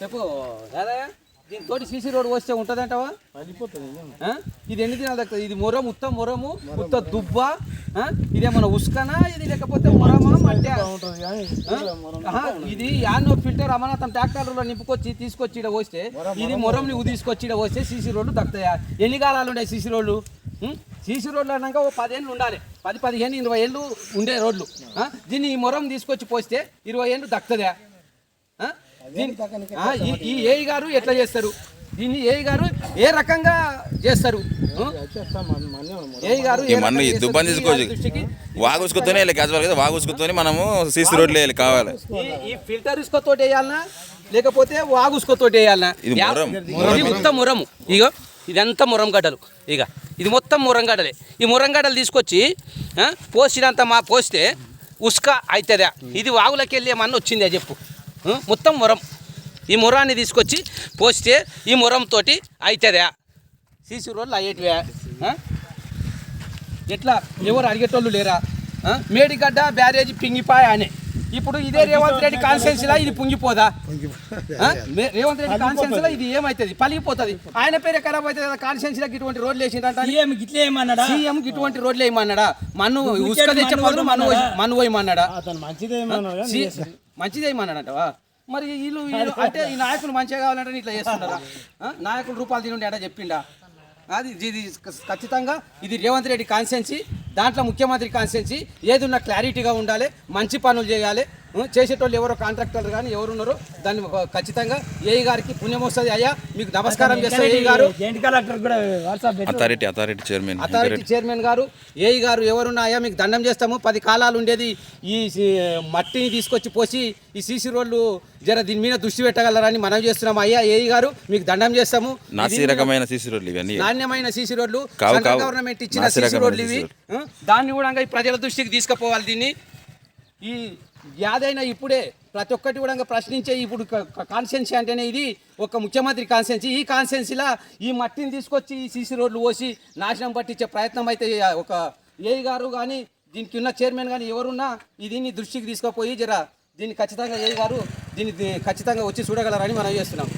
చెప్పు రాదయ్య దీంతో CC road వస్తే ఉంటుందంటావా? ఇది ఎన్ని దినాలు దక్కుతుంది? ఇది మొరం ఉత్త మొరము ఉత్త దుబ్బ? ఇదేమన్నా ఉస్కనా? ఇది లేకపోతే మొరమా? మట్టి ఇది యాన్నో ఫిల్టర్ అమనాథం ట్రాక్టర్లో నింపుకొచ్చి తీసుకొచ్చి పోస్తే ఇది మొరంని తీసుకొచ్చి ఈడ పోస్తే సీసీ రోడ్లు దక్కుతాయా? ఎన్ని కాలాలు ఉన్నాయి సీసీ రోడ్లు? సీసీ రోడ్లు అన్నాక ఓ పదేళ్ళు ఉండాలి. పది పదిహేను ఇరవై ఏళ్ళు ఉండే రోడ్లు? దీన్ని ఈ మొరం తీసుకొచ్చి పోస్తే ఇరవై ఏళ్ళు దక్కుతుందా ఈ- ఈ ఏఈ గారు ఎట్లా చేస్తారు? దీన్ని ఏఈ గారు ఏ రకంగా చేస్తారు? ఏఈ గారు దుబ్బాన్ని చేస్తారు? తీసుకోవచ్చు వాగుసుకుతూనే వెళ్ళి కదా వాగుసుకుతూనే మనము సీసీ రోడ్లు వేయాలి కావాలి. ఈ- ఫిల్టర్ ఇసుకోతోటి వేయాలనా? లేకపోతే వాగుసుకోతోటి వేయాలనా? ఇది మొత్తం మురము ఇగో ఇదంతా మురం గడ్డలు. ఇక ఇది మొత్తం మురం గడ్డలే. ఈ మురం గడ్డలు తీసుకొచ్చి పోసినంత మా పోస్తే ఉస్క అవుతుందా ఇది వాగులకి వెళ్ళే మన్ను వచ్చిందే చెప్పు. మొత్తం మురం. ఈ మొరాన్ని తీసుకొచ్చి పోస్తే ఈ మురంతో అవుతుందా సీసీ రోడ్లు అయ్యేటివే. ఎట్లా? ఎవరు అడిగేటోళ్ళు లేరా? మేడిగడ్డ బ్యారేజ్ పింగిపాయ అని. ఇప్పుడు ఇదే రేవంత్ రెడ్డి కాన్స్టిట్యున్సీ లా ఇది పుంగిపోదా? రేవంత్ రెడ్డి కాన్స్టిట్యున్సీ లా ఇది ఏమైతుంది? పలిగిపోతుంది. ఆయన పేరే ఖరాబ్ అవుతుంది కదా కాన్స్టిట్యున్సీ లకు ఇటువంటి రోడ్లు వేసిందంట సీఎం గిట్లే ఏమన్నాడా? సీఎం ఇటువంటి రోడ్లు వేయమన్నాడా మన్ను ఉసుక తెచ్చే బదులు మన్ను మన్ను పోయమన్నాడా మరి వీళ్ళు వీళ్ళు అంటే ఈ నాయకులు మంచిగా కావాలంటే ఇట్లా చేస్తున్నారా? ఆ? నాయకులు రూపాయలు తినుండి ఎడా చెప్పిండా? అది ఇది ఖచ్చితంగా ఇది రేవంత్ రెడ్డి కాన్స్టెన్సీ దాంట్లో ముఖ్యమంత్రి కాన్స్టెన్సీ ఏదున్న క్లారిటీగా ఉండాలి మంచి పనులు చేయాలి చేసేటోళ్ళు ఎవరో కాంట్రాక్టర్ కానీ ఎవరున్నారో దాన్ని ఖచ్చితంగా ఏఈ గారికి పుణ్యం వస్తుంది అయ్యా మీకు నమస్కారం చేస్తా ఏఈ గారు authority authority chairman authority chairman గారు ఏఈ గారు ఎవరున్నాయా మీకు దండం చేస్తాము. పది కాలాలు ఉండేది ఈ మట్టిని తీసుకొచ్చి పోసి ఈ సీసీ రోడ్లు జర దీని మీద దృష్టి పెట్టగలరని మనం చేస్తున్నాం. అయ్యా ఏఈ గారు మీకు దండం చేస్తాము. నాసి రకమైన సీసీ రోడ్లు ఇవన్నీ నాణ్యమైన సీసీ రోడ్లు. గవర్నమెంట్ ఇచ్చిన సీసీ రోడ్లు ఇవి? దాన్ని కూడా ఈ ప్రజల దృష్టికి తీసుకుపోవాలి దీన్ని. ఈ యాదైనా ఇప్పుడే ప్రతి ఒక్కటి కూడా ప్రశ్నించే ఇప్పుడు కాన్స్టెన్సీ అంటేనే ఇది ఒక ముఖ్యమంత్రి కాన్స్టెన్సీ ఈ కాన్స్టెన్సీలా ఈ మట్టిని తీసుకొచ్చి ఈ సీసీ రోడ్లు పోసి నాశనం పట్టించే ప్రయత్నం అయితే ఒక ఏ గారు కానీ దీనికి ఉన్న చైర్మన్ కానీ ఎవరున్నా దీన్ని దృష్టికి తీసుకుపోయి జర దీన్ని ఖచ్చితంగా ఏ గారు దీన్ని ఖచ్చితంగా వచ్చి చూడగలరని మనం చేస్తున్నాం.